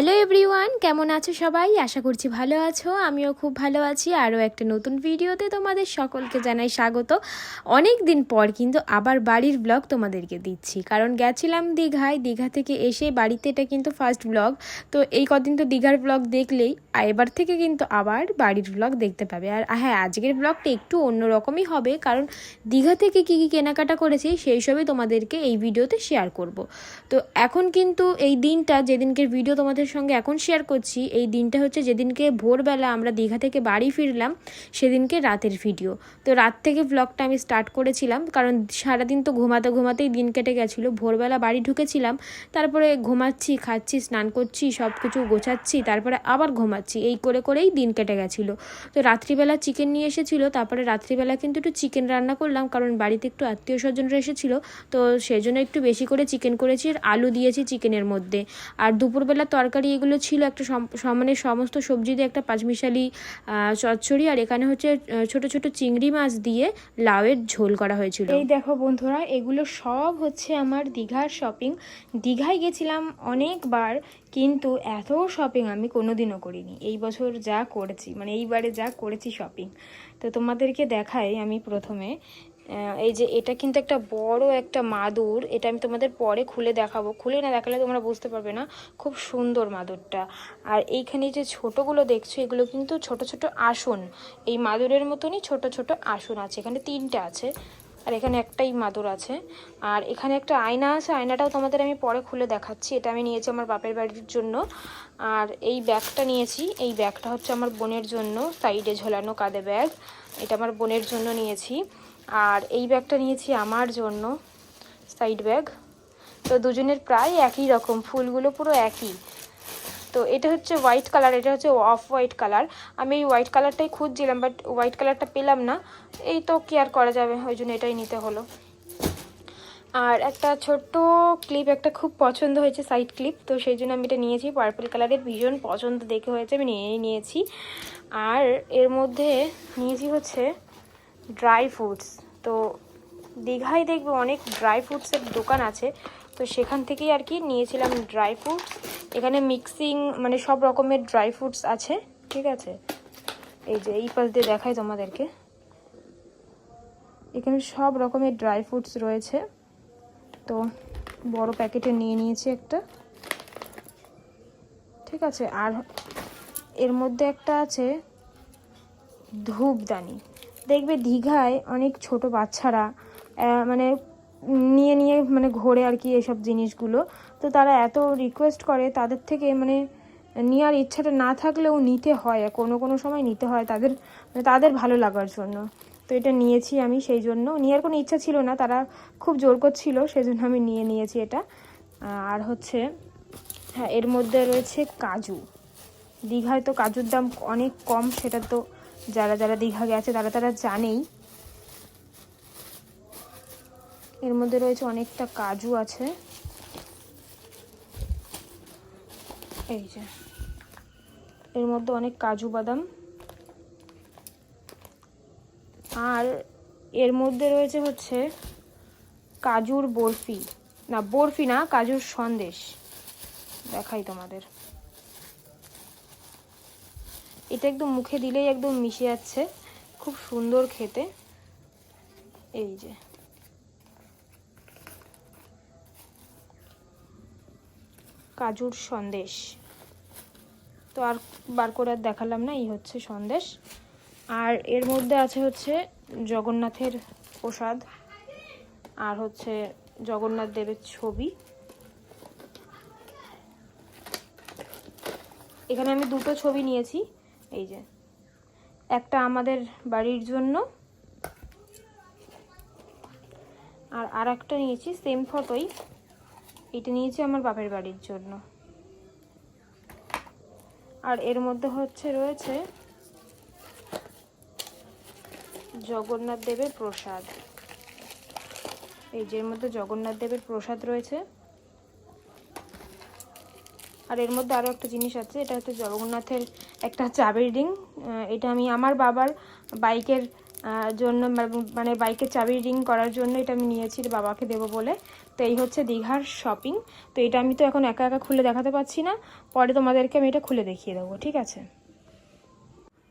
Hello everyone, কেমন আছো সবাই? আশা করছি ভালো আছো, আমিও খুব ভালো আছি। আরও একটা নতুন ভিডিওতে তোমাদের সকলকে জানাই স্বাগত। অনেক দিন পর কিন্তু আবার বাড়ির ব্লগ তোমাদেরকে দিচ্ছি। কারণ গেছিলাম দীঘায়, দীঘা থেকে এসে বাড়িতে এটা কিন্তু ফার্স্ট ব্লগ তো এই কদিন তো দীঘার ব্লগ দেখলেই এবার থেকে কিন্তু আবার বাড়ির ব্লগ দেখতে পাবে। আর হ্যাঁ আজকের ব্লগটা একটু অন্যরকমই হবে, কারণ দীঘা থেকে কী কী কেনাকাটা করেছি সেই সবই তোমাদেরকে এই ভিডিওতে শেয়ার করব। তো এখন কিন্তু এই দিনটা, যেদিনকের ভিডিও তোমাদের সঙ্গে এখন শেয়ার করছি। এই দিনটা হচ্ছে যেদিনকে ভোরবেলা আমরা দীঘা থেকে বাড়ি ফিরলাম, সেদিনকে রাতের ভিডিও তো রাত থেকে ব্লগটা আমি স্টার্ট করেছিলাম, কারণ সারাদিন তো ঘুমাতে ঘুমাতেই দিন কেটে গেছিল। ভোরবেলা বাড়ি ঢুকেছিলাম, তারপরে ঘুমাচ্ছি, খাচ্ছি, স্নান করছি সব কিছু গোছাচ্ছি, তারপরে আবার ঘুমাচ্ছি। এই করে করেই দিন কেটে গেছিল। তো রাত্রিবেলা চিকেন নিয়ে এসেছিল, তারপরে রাত্রিবেলা কিন্তু একটু চিকেন রান্না করলাম, কারণ বাড়িতে একটু আত্মীয় স্বজনরা এসেছিল। তো সেই জন্য একটু বেশি করে চিকেন করেছি, আর আলু দিয়েছি চিকেনের মধ্যে। আর দুপুরবেলা তরকারি এগুলো ছিল একটা সমানে সমস্ত সবজি দিয়ে একটা পাঁচমিশালি চচ্চড়ি আর এখানে হচ্ছে ছোট ছোট চিংড়ি মাছ দিয়ে লাউয়ের ঝোল করা হয়েছিল। এই দেখো বন্ধুরা, এগুলো সব হচ্ছে আমার দীঘার শপিং। দীঘায় গেছিলাম অনেকবার, কিন্তু এত শপিং আমি কোনোদিনও করিনি। এই বছর যা করেছি মানে এইবারে যা করেছি শপিং। তো তোমাদেরকে দেখাই আমি প্রথমে। এই যে এটা কিন্তু একটা বড় একটা মাদুর। এটা আমি তোমাদের পরে খুলে দেখাবো। খুলে না দেখালে তোমরা বুঝতে পারবে না। খুব সুন্দর মাদুরটা। আর এইখানে যে ছোটগুলো দেখছ, এগুলো কিন্তু ছোট ছোট আসন। এই মাদুরের মতনই ছোট ছোট আসন আছে। এখানে তিনটে আছে। আর এখানে একটাই মাদুর আছে। আর এখানে একটা আয়না আছে। আয়নাটাও তোমাদের আমি পরে খুলে দেখাচ্ছি। এটা আমি নিয়েছি আমার বাপের বাড়ির জন্য। আর এই ব্যাগটা নিয়েছি। এই ব্যাগটা হচ্ছে আমার বোনের জন্য। সাইডে ঝোলানো কাঁধে ব্যাগ। এটা আমার বোনের জন্য নিয়েছি। আর এই ব্যাগটা নিয়েছি আমার জন্য সাইড ব্যাগ তো দুজনের প্রায় একই রকম, ফুলগুলো পুরো একই। তো এটা হচ্ছে হোয়াইট কালার এটা হচ্ছে অফ হোয়াইট কালার আমি এই হোয়াইট কালারটাই খুঁজছিলাম বাট হোয়াইট কালারটা পেলাম না। এই তো কি আর করা যাবে, ওই জন্য এটাই নিতে হলো। আর একটা ছোট্ট ক্লিপ একটা খুব পছন্দ হয়েছে সাইড ক্লিপ তো সেই জন্য আমি এটা নিয়েছি। পার্পল কালারের ভীষণ পছন্দ, দেখে হয়েছে, আমি নিয়েই নিয়েছি। আর এর মধ্যে নিয়েছি হচ্ছে ড্রাই ফ্রুটস তো দীঘায় দেখবে অনেক ড্রাই ফ্রুটসের দোকান আছে। তো সেখান থেকেই আর কি নিয়েছিলাম ড্রাই ফ্রুটস এখানে মিক্সিং মানে সব রকমের ড্রাই ফ্রুটস আছে, ঠিক আছে? এই যে এই পাশ দিয়ে দেখাই তোমাদেরকে। এখানে সব রকমের ড্রাই ফ্রুটস রয়েছে। তো বড় প্যাকেটে নিয়ে নিয়েছি একটা। ঠিক আছে? আর এর মধ্যে একটা আছে ধূপদানি। দেখবে দীঘায় অনেক ছোট বাচ্চারা মানে নিয়ে নিয়ে মানে ঘোরে আর কি এসব জিনিসগুলো। তো তারা এত রিকোয়েস্ট করে, তাদের থেকে মানে নেওয়ার ইচ্ছাটা না থাকলেও নিতে হয় কোনো কোনো সময় নিতে হয় তাদের মানে তাদের ভালো লাগার জন্য। তো এটা নিয়েছি আমি সেই জন্য। নেওয়ার কোনো ইচ্ছা ছিল না, তারা খুব জোর করছিল সেই জন্য আমি নিয়ে নিয়েছি এটা। আর হচ্ছে হ্যাঁ এর মধ্যে রয়েছে কাজু। দীঘায় তো কাজুর দাম অনেক কম, সেটা তো যারা যারা দীঘা গেছে তারা তারা জানেই। এর মধ্যে রয়েছে অনেকটা কাজু আছে। এই যে। এর মধ্যে অনেক কাজু বাদাম। আর এর মধ্যে রয়েছে হচ্ছে কাজুর বরফি। না বরফি না, কাজুর সন্দেশ। দেখাই তোমাদের। এটা একদম মুখে দিলেই একদম মিশে যাচ্ছে। খুব সুন্দর খেতে। এই যে। কাজুর সন্দেশ। তো আর বার করে আর দেখালাম না, এই হচ্ছে সন্দেশ। আর এর মধ্যে আছে হচ্ছে জগন্নাথের প্রসাদ। আর হচ্ছে জগন্নাথ দেবের ছবি। এখানে আমি দুটো ছবি নিয়েছি। এই যে, একটা আমাদের বাড়ির জন্য আর আর একটা নিয়েছি সেম ফটোই এটা নিয়েছি আমার বাপের বাড়ির জন্য। আর এর মধ্যে হচ্ছে রয়েছে জগন্নাথ দেবের প্রসাদ। এই যে এর মধ্যে জগন্নাথ দেবের প্রসাদ রয়েছে। আর এর মধ্যে আরও একটা জিনিস আছে, এটা হচ্ছে জগন্নাথের একটা চাবির রিং। এটা আমি আমার বাবার বাইকের জন্য মানে বাইকের চাবি রিং করার জন্য এটা আমি নিয়েছি বাবাকে দেবো বলে। তো এই হচ্ছে দীঘার শপিং তো এটা আমি তো এখন একা একা খুলে দেখাতে পাচ্ছি না। পরে তোমাদেরকে আমি এটা খুলে দেখিয়ে দেবো, ঠিক আছে?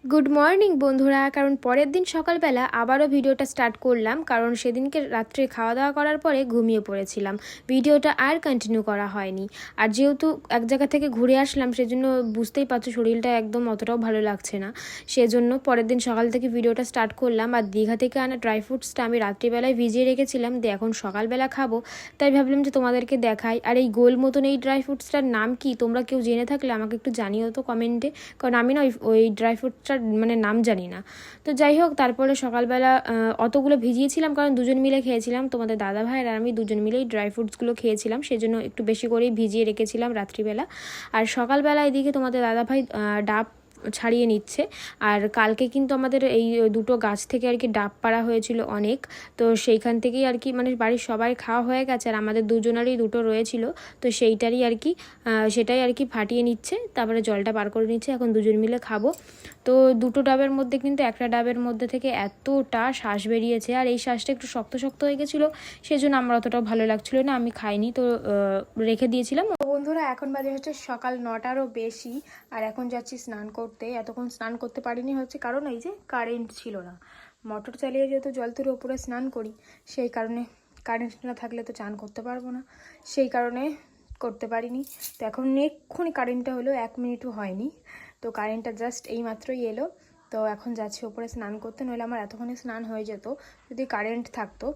গুড মর্নিং বন্ধুরা। কারণ পরের দিন সকালবেলা আবারও ভিডিওটা স্টার্ট করলাম, কারণ সেদিনকে রাত্রে খাওয়া দাওয়া করার পরে ঘুমিয়ে পড়েছিলাম। ভিডিওটা আর কন্টিনিউ করা হয়নি। আর যেহেতু এক জায়গা থেকে ঘুরে আসলাম, সেজন্য বুঝতেই পারছ শরীরটা একদম অতটাও ভালো লাগছে না। সেজন্য পরের দিন সকাল থেকে ভিডিওটা স্টার্ট করলাম, আর দীঘা থেকে আনা ড্রাই ফ্রুটসটা আমি রাত্রিবেলায় ভিজিয়ে রেখেছিলাম, দিয়ে এখন সকালবেলা খাব। তাই ভাবলাম যে তোমাদেরকে দেখাই। আর এই গোল মতন এই ড্রাই ফ্রুটসটার নাম কি? তোমরা কেউ জেনে থাকলে আমাকে একটু জানিও তো কমেন্টে কারণ আমি না ওই ড্রাই ফ্রুটসটার মানে নাম জানি না। তো যাই হোক, তারপরে সকালবেলা অতগুলো ভিজিয়েছিলাম কারণ দুজন মিলে খেয়েছিলাম, তোমাদের দাদা ভাই আর আমি দুজন মিলেই ড্রাই ফ্রুটসগুলো খেয়েছিলাম, সেজন্য একটু বেশি করেই ভিজিয়ে রেখেছিলাম রাত্রিবেলা। আর সকালবেলা এদিকে তোমাদের দাদা ভাই ডাব ছাড়িয়ে নিচ্ছে। আর কালকে কিন্তু আমাদের এই দুটো গাছ থেকে আর কি ডাব পাড়া হয়েছিল অনেক। তো সেইখান থেকেই আর কি মানে বাড়ির সবাই খাওয়া হয়ে গেছে আর আমাদের দুজনেরই দুটো রয়েছিল। তো সেইটারই আর কি সেটাই আর কি ফাটিয়ে নিচ্ছে। তারপরে জলটা পার করে নিচ্ছে। এখন দুজন মিলে খাব। তো দুটো ডাবের মধ্যে কিন্তু একটা ডাবের মধ্যে থেকে এতটা শ্বাস বেরিয়েছে। আর এই শ্বাসটা একটু শক্ত শক্ত হয়ে গেছিল। সেজন্য আমার অতটাও ভালো লাগছিল না। আমি খাইনি। তো রেখে দিয়েছিলাম। বন্ধুরা, এখন বাজে হচ্ছে সকাল নটারও বেশি। আর এখন যাচ্ছি স্নান করতে এতক্ষণ স্নান করতে পারিনি হচ্ছে কারণ এই যে কারেন্ট ছিল না। মোটর চালিয়ে যেহেতু জল তুলে ওপরে স্নান করি, সেই কারণে কারেন্ট না থাকলে তো চান করতে পারব না। সেই কারণে করতে পারিনি। তো এখন এক্ষুনি কারেন্টটা হলো এক মিনিটও হয়নি। তো কারেন্টটা জাস্ট এই মাত্রই এলো। তো এখন যাচ্ছি ওপরে স্নান করতে, নইলে আমার এতক্ষণে স্নান হয়ে যেত, যদি কারেন্ট থাকতো।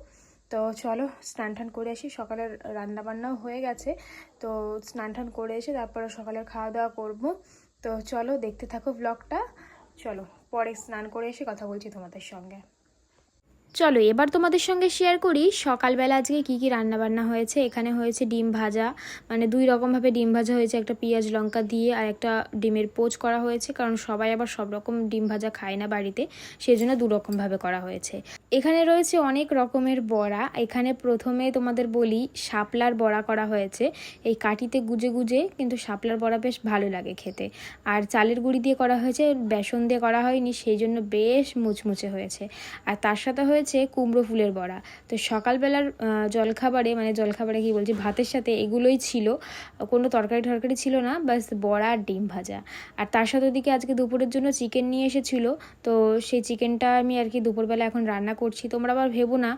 তো চলো স্নান টান করে আসি, সকালের রান্না বান্নাও হয়ে গেছে। তো স্নান টান করে এসে তারপরে সকালের খাওয়া দাওয়া করব। তো চলো দেখতে থাকো ব্লগটা চলো পরে স্নান করে এসে কথা বলছি তোমাদের সঙ্গে। চলো, এবার তোমাদের সঙ্গে শেয়ার করি, সকালবেলা আজকে কি কি রান্না বান্না হয়েছে? এখানে হয়েছে ডিম ভাজা মানে দুই রকমভাবে ডিম ভাজা হয়েছে, একটা পেঁয়াজ লঙ্কা দিয়ে আর একটা ডিমের পোচ করা হয়েছে, কারণ সবাই আবার সব রকম ডিম ভাজা খায় না বাড়িতে সেই জন্য দু রকমভাবে করা হয়েছে। এখানে রয়েছে অনেক রকমের বড়া, এখানে প্রথমে তোমাদের বলি, শাপলার বড়া করা হয়েছে, এই কাঠিতে গুজে গুজে, কিন্তু শাপলার বড়া বেশ ভালো লাগে খেতে। আর চালের গুঁড়ি দিয়ে করা হয়েছে, বেসন দিয়ে করা হয়নি, সেই জন্য বেশ মুচমুচে হয়েছে। আর তার সাথে হয়েছে কুমড়ো ফুলের বড়া। তো সকালবেলার জলখাবারে মানে জলখাবারে কি বলছি, ভাতের সাথে এগুলোই ছিল। কোনো তরকারি টরকারি ছিল না, বাস বড়া আর ডিম ভাজা। আর তার সাথে ওদিকে আজকে দুপুরের জন্য চিকেন নিয়ে এসেছিল। তো সেই চিকেনটা আমি আর কি দুপুরবেলা এখন রান্না করছি। তোমরা আবার ভেবো না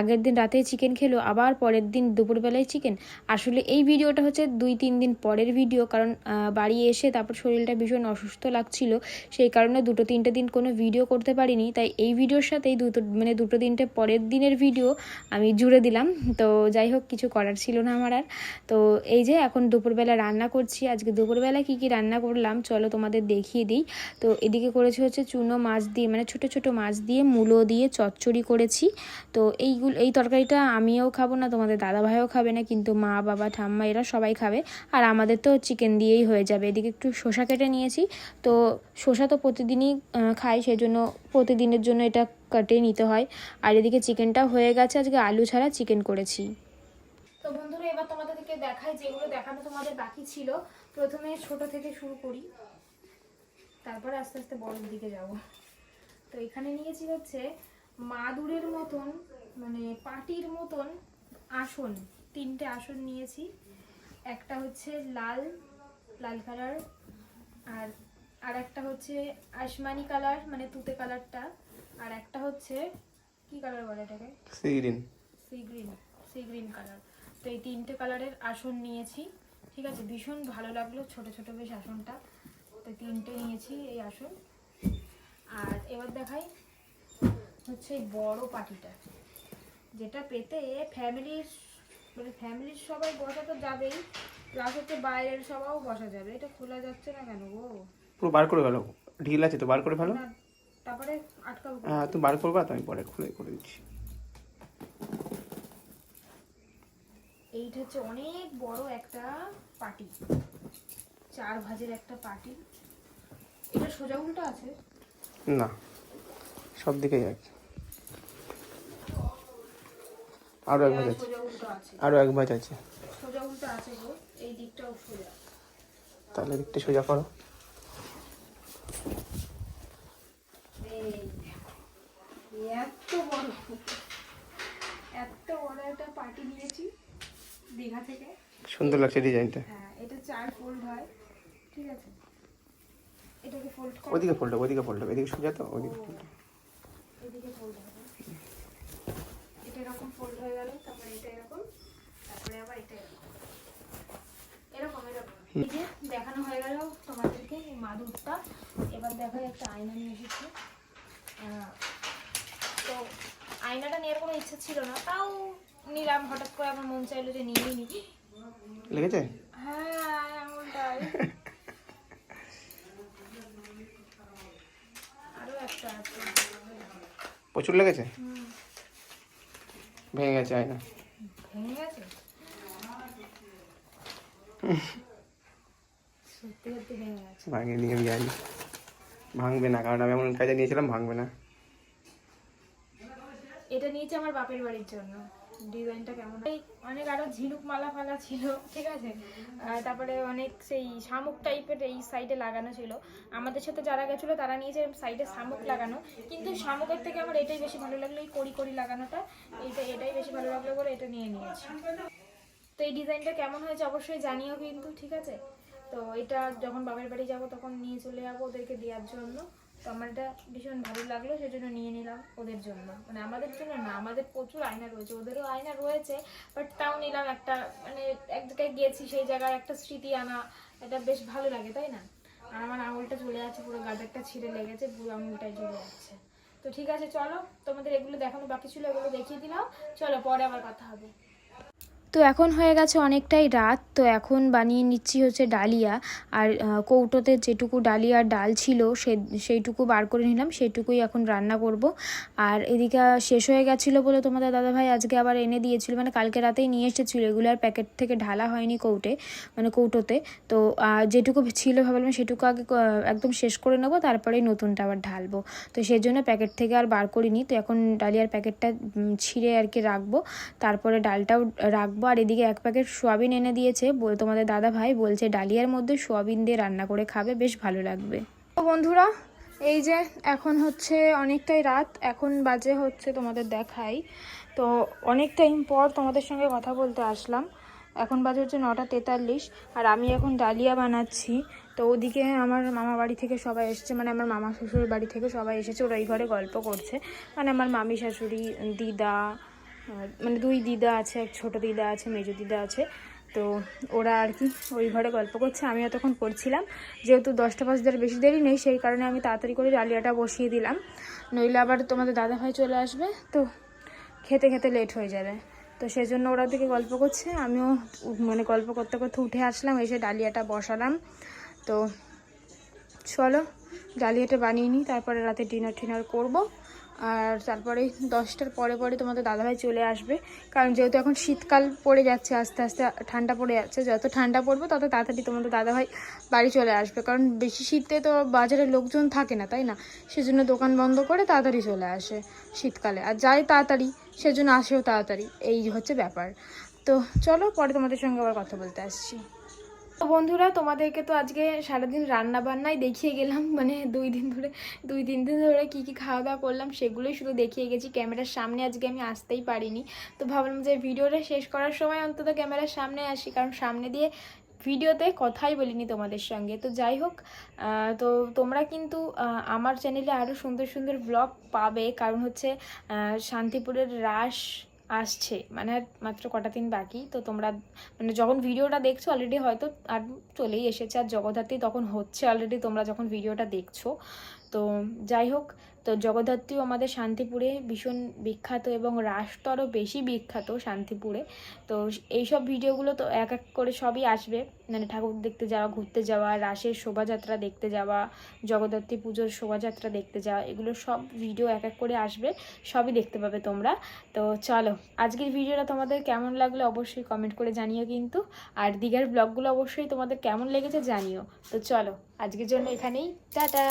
আগের দিন রাতে চিকেন খেলো, আবার পরের দিন দুপুরবেলায় চিকেন। আসলে এই ভিডিওটা হচ্ছে দুই তিন দিন পরের ভিডিও, কারণ বাড়ি এসে তারপর শরীরটা ভীষণ অসুস্থ লাগছিল। সেই কারণে দুটো তিনটে দিন কোনো ভিডিও করতে পারিনি। তাই এই ভিডিওর সাথেই দুটো মানে দুটো তিনটে পরের দিনের ভিডিও আমি জুড়ে দিলাম। তো যাই হোক, কিছু করার ছিল না আমার আর। তো এই যে এখন দুপুরবেলা রান্না করছি। আজকে দুপুরবেলা কি কি রান্না করলাম, চলো তোমাদের দেখিয়ে দিই। তো এদিকে করেছি হচ্ছে চুনো মাছ দিয়ে মানে ছোট ছোট মাছ দিয়ে মূলো দিয়ে চচ্চড়ি করেছি। তো এইগুলো, এই তরকারিটা আমিও খাব না, তোমাদের দাদা ভাইও খাবে না, কিন্তু মা, বাবা, ঠাম্মা এরা সবাই খাবে। আর আমাদের তো চিকেন দিয়েই হয়ে যাবে। এদিকে একটু শসা কেটে নিয়েছি। তো শসা তো প্রতিদিনই খাই সেই জন্য প্রতিদিনের জন্য এটা কেটে নিতে হয়। আর এদিকে চিকেনটা হয়ে গেছে, আজকে আলু ছাড়া চিকেন করেছি। তো বন্ধুরা, এবার তোমাদেরকে দেখাই, যেগুলো দেখানো তোমাদের বাকি ছিল। প্রথমে ছোট থেকে শুরু করি। তারপরে আস্তে আস্তে বড়ের দিকে যাব। তো এখানে নিয়েছি হচ্ছে মাদুরের মতন মানে পাটির মতন আসন। তিনটে আসন নিয়েছি। একটা হচ্ছে লাল লাল কালার, আর আর একটা হচ্ছে আসমানি কালার মানে তুতে কালারটা। আর একটা হচ্ছে কি কালার বলে এটাকে? Sirin sea green sea green colour তো এই তিনটে কালারের আসন নিয়েছি ঠিক আছে? ভীষণ ভালো লাগল ছোট ছোট বেশ আসনটা। তো তিনটে নিয়েছি এই আসন। আর এবার দেখাই হচ্ছে এই বড় পাটিটা যেটা পেতে ফ্যামিলির মানে ফ্যামিলির সবাই বসা তো যাবেই প্লাস হচ্ছে বাইরের সবাও বসা যাবে। এটা খোলা যাচ্ছে না কেন গো? পুরো বার করে ফেলো। ঢিল আছে তো বার করে না, তারপরে আটকাবো হ্যাঁ তুমি বার করবা তো আমি পরে খুলে করে দিচ্ছি। এইটা হচ্ছে অনেক বড় একটা পাটি। চার ভাজের একটা পাটি। এটা সোজা উল্টো আছে? না সব দিকেই আছে। আরও এক ভাজ আছে। আরও এক ভাজ আছে। সোজা উল্টো আছে গো এই দিকটাও সোজা। তাহলে দিকটা সোজা করো। এই দেখো। বড় এত বড় একটা পার্টি নিয়েছি দীঘা থেকে। সুন্দর লাগছে ডিজাইনটা। হ্যাঁ এটা চার ফোল্ড হয় ঠিক আছে? এটাকে ফোল্ড কর। ওইদিকে ফোল্ড ওইদিকে ফোল্ড এদিকে সোজা তো fold এদিকে ফোল্ড হবে। এটা এরকম ফোল্ড হয়ে গেল তারপরে এটা এরকম তারপরে আবার এটা এরকম। এরকম এরকম। এই যে দেখানো হয়ে গেল তোমাদেরকে এই মাদুরটা। এবার দেখো একটা আয়না নিয়ে এসেছি। তো আয়নাটা নেওয়ার কোনো ইচ্ছা ছিল না তাও নিলাম হঠাৎ করে আমার মন চাইলো যে নিয়েই নি লেগেছে? হ্যাঁ এমনটাই। আরও একটা আছে। প্রচুর লেগেছে? ভেঙে গেছে আয়না। ভেঙে গেছে? সত্যি সত্যি ভেঙে গেছে। ভাঙে নিয়ে আমি জানি ভাঙবে না, কারণ আমি এমন কাজে নিয়েছিলাম, ভাঙবে না। এটা নিয়েছে আমার বাপের বাড়ির জন্য। ডিজাইনটা কেমন? অনেক আরও ঝিনুক মালা ফালা ছিল, ঠিক আছে? তারপরে অনেক সেই শামুক টাইপের এই সাইডে লাগানো ছিল। আমাদের সাথে যারা গেছিল, তারা নিয়েছে সাইডে শামুক লাগানো। কিন্তু শামুকের থেকে আমার এটাই বেশি ভালো লাগল, এই কড়ি কড়ি লাগানোটা। এইটা, এটাই বেশি ভালো লাগল বলে এটা নিয়ে নিয়েছি। তো এই ডিজাইনটা কেমন হয়েছে অবশ্যই জানিও কিন্তু, ঠিক আছে? তো এটা যখন বাবার বাড়ি যাব তখন নিয়ে চলে যাব ওদেরকে দেওয়ার জন্য। তো আমার এটা ভীষণ ভালো লাগল, সেজন্য নিয়ে নিলাম ওদের জন্য। মানে আমাদের জন্য না, আমাদের প্রচুর আয়না রয়েছে, ওদেরও আয়না রয়েছে বাট তাও নিলাম একটা মানে এক জায়গায় গেছি সেই জায়গায় একটা স্মৃতি আনা, এটা বেশ ভালো লাগে, তাই না? আর আমার আঙুলটা চলে যাচ্ছে পুরো গাদারটা ছিঁড়ে লেগেছে, পুরো আঙুলটাই চলে যাচ্ছে। তো ঠিক আছে, চলো, তোমাদের এগুলো দেখানো বাকি ছিল, এগুলো দেখিয়ে দিলাম। চলো, পরে আবার কথা হবে। তো এখন হয়ে গেছে অনেকটাই রাত, তো এখন বানিয়ে নিচ্ছি হচ্ছে ডালিয়া। আর কৌটোতে যেটুকু ডালিয়ার ডাল ছিল সে, সেইটুকু বার করে নিলাম, সেইটুকুই এখন রান্না করব। আর এদিকে শেষ হয়ে গেছিল বলে তোমাদের দাদাভাই আজকে আবার এনে দিয়েছিল মানে কালকে রাতেই নিয়ে এসেছিল। এগুলো আর প্যাকেট থেকে ঢালা হয়নি কৌটে মানে কৌটোতে। তো যেটুকু ছিল ভাবলাম সেটুকু আগে একদম শেষ করে নেব তারপরেই নতুনটা আবার ঢালবো। তো সেই জন্য প্যাকেট থেকে আর বার করিনি, তো এখন ডালিয়ার প্যাকেটটা ছিঁড়ে আর কি রাখব। তারপরে ডালটাও রাখব। আর এদিকে এক প্যাকেট সোয়াবিন এনে দিয়েছে। বল- তোমাদের দাদা ভাই বলছে, ডালিয়ার মধ্যে সোয়াবিন দিয়ে রান্না করে খাবে, বেশ ভালো লাগবে। তো বন্ধুরা, এই যে এখন হচ্ছে অনেকটাই রাত, এখন বাজে হচ্ছে তোমাদের দেখাই। তো অনেক টাইম পর তোমাদের সঙ্গে কথা বলতে আসলাম। এখন বাজে হচ্ছে নটা তেতাল্লিশ, আর আমি এখন ডালিয়া বানাচ্ছি। তো ওদিকে আমার মামা বাড়ি থেকে সবাই এসেছে মানে আমার মামা শ্বশুর বাড়ি থেকে সবাই এসেছে, ওরা এই ঘরে গল্প করছে। মানে আমার মামি শাশুড়ি, দিদা মানে দুই দিদা আছে, এক ছোট দিদা আছে, মেজো দিদা আছে। তো ওরা আর কি ওই ঘরে গল্প করছে। আমি এতক্ষণ পড়ছিলাম। যেহেতু দশটা পাঁচ দেড় বেশি দেরি নেই, সেই কারণে আমি তাড়াতাড়ি করে ডালিয়াটা বসিয়ে দিলাম। নইলে আবার তোমাদের দাদা ভাই চলে আসবে, তো খেতে খেতে লেট হয়ে যাবে। তো সেই জন্য ওরা দিকে গল্প করছে। আমিও মানে গল্প করতে করতে উঠে আসলাম, এসে ডালিয়াটা বসালাম। তো চলো, ডালিয়াটা বানিয়ে নিই, তারপরে রাতে ডিনার টিনার করব। আর তারপরে দশটার পরে পরে তোমাদের দাদাভাই চলে আসবে। কারণ যেহেতু এখন শীতকাল পড়ে যাচ্ছে, আস্তে আস্তে ঠান্ডা পড়ে যাচ্ছে, যত ঠান্ডা পড়বে তত তাড়াতাড়ি তোমাদের দাদাভাই বাড়ি চলে আসবে। কারণ বেশি শীতে তো বাজারে লোকজন থাকে না, তাই না? সেজন্য দোকান বন্ধ করে তাড়াতাড়ি চলে আসে শীতকালে। আর যায় তাড়াতাড়ি, সেজন্য আসেও তাড়াতাড়ি। এই হচ্ছে ব্যাপার। তো চলো পরে তোমাদের সঙ্গে আবার কথা বলতে আসছি। তো বন্ধুরা, তোমাদেরকে তো আজকে সারাদিন রান্না বান্নাই দেখিয়ে গেলাম। মানে দুই দিন ধরে, দুই তিন দিন ধরে কি কি খাওয়া দাওয়া করলাম সেগুলোই শুধু দেখিয়ে গেছি। ক্যামেরার সামনে আজকে আমি আসতেই পারিনি। তো ভাবলাম যে ভিডিওটা শেষ করার সময় অন্তত ক্যামেরার সামনে আসি, কারণ সামনে দিয়ে ভিডিওতে কথাই বলিনি তোমাদের সঙ্গে। তো যাই হোক তো তোমরা কিন্তু আমার চ্যানেলে আরও সুন্দর সুন্দর ব্লগ পাবে। কারণ হচ্ছে শান্তিপুরের রাস আসছে মানে মাত্র কটা দিন বাকি, তো তোমরা মানে যখন ভিডিওটা দেখছ অলরেডি হয়তো আর চলেই এসেছে, আর জগদ্ধাত্রী তখন হচ্ছে অলরেডি তোমরা যখন ভিডিওটা দেখছ, তো যাই হোক তো জগদ্ধাত্রীও আমাদের শান্তিপুরে ভীষণ বিখ্যাত এবং রাস তো আরও বেশি বিখ্যাত শান্তিপুরে। তো এইসব ভিডিওগুলো তো এক এক করে সবই আসবে। মানে ঠাকুর দেখতে যাওয়া, ঘুরতে যাওয়া, রাসের শোভাযাত্রা দেখতে যাওয়া, জগদ্ধাত্রী পুজোর শোভাযাত্রা দেখতে যাওয়া, এগুলো সব ভিডিও এক এক করে আসবে। সবই দেখতে পাবে তোমরা। তো চলো, আজকের ভিডিওটা তোমাদের কেমন লাগল অবশ্যই কমেন্ট করে জানিও কিন্তু। আর দীঘার ব্লগগুলো অবশ্যই তোমাদের কেমন লেগেছে জানিও। তো চলো, আজকের জন্য এখানেই। টাটা!